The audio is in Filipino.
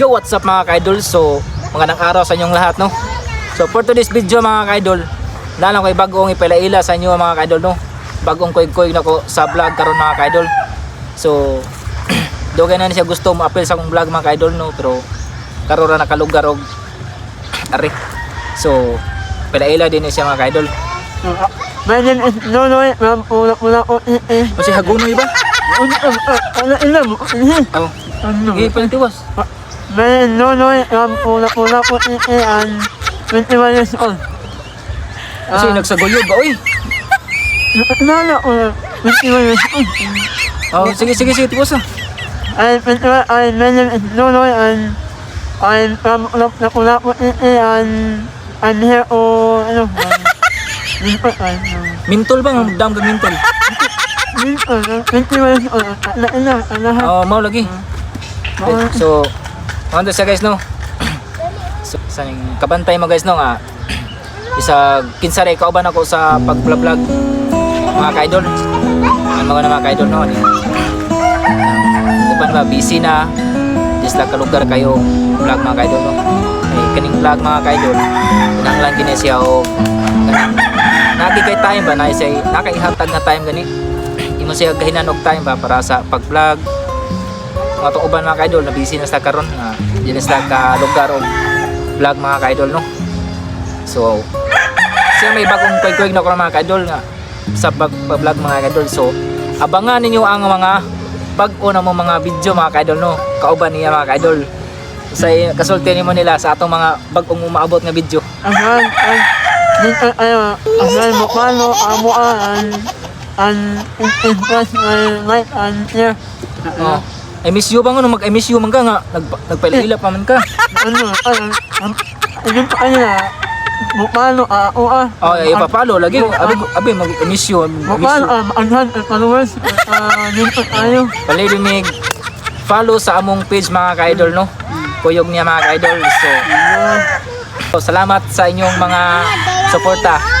Yo, what's up mga ka-idol? So, magandang araw sa inyong lahat, no? So, for today's video mga ka-idol, nalang ko'y bagong ipilaila sa inyo mga ka-idol, no? Bagong koy-koy na ko sa vlog karon mga ka-idol. So, dugay na ni siya gusto ma-appeal sa akong vlog mga ka-idol, no? Pero, karon na nakalugar og ari. So, pilaila din siya mga ka-idol. My name is Nonoy from Pula Pula O E E. Kasi hagunoy ba? Ano ina mo? Oh, Ano? sige, palitiwas. My name is Nonoy from Pula Pula O E E and 21 years old. Kasi nagsaguyod ba? Uy! Nakakilala ko na 21 years old. Oh, sige, sige, sige, tiwas ah. I'm 21 and my name is Nonoy and I'm from Pula Pula O E E and I'm here o ano? Minto ay Mintol ba? Dam ka mintol. Minto 21 years old. Ano? Ano ha? Oh, mau lagi. So, ano sa guys no? so, sa kabantay mo guys no nga isa kinsa ray kauban ako sa pag-vlog mga ka-idol. Ang mga mga ka-idol no ni. Diban ba busy na just lang kalugar kayo vlog mga ka-idol no. Ay kaning vlog mga ka-idol. Kinahanglan gini siya og kay time ba na siya nakaihatag na time gani. Imo siya gahinan og time ba para sa pag-vlog mga to uban mga ka-idol na busy na sa karon na sila ka lugar og vlog mga ka-idol no so siya may bagong kuy-kuy na ko mga ka-idol nga sa pag vlog mga ka-idol so abangan ninyo ang mga bag-o na mo mga video mga ka-idol no kauban niya mga ka-idol sa kasulti nimo nila sa atong mga bag-ong umaabot nga video Ahan, ay, ayo, ahan mo paano, amo an, an, impress my life and oh I miss you bang ano mag I miss you man ka nga nag nagpailila pa man ka. Ano, ano, ano pa kanya, mo paano, ako ah. oh ay papalo lagi. Abi abi mag I miss you you ah, anhan, at followers, ah, dito tayo. Palilimig follow sa among page mga ka-idol no? Kuyog niya mga ka-idol. So, so salamat sa inyong mga suporta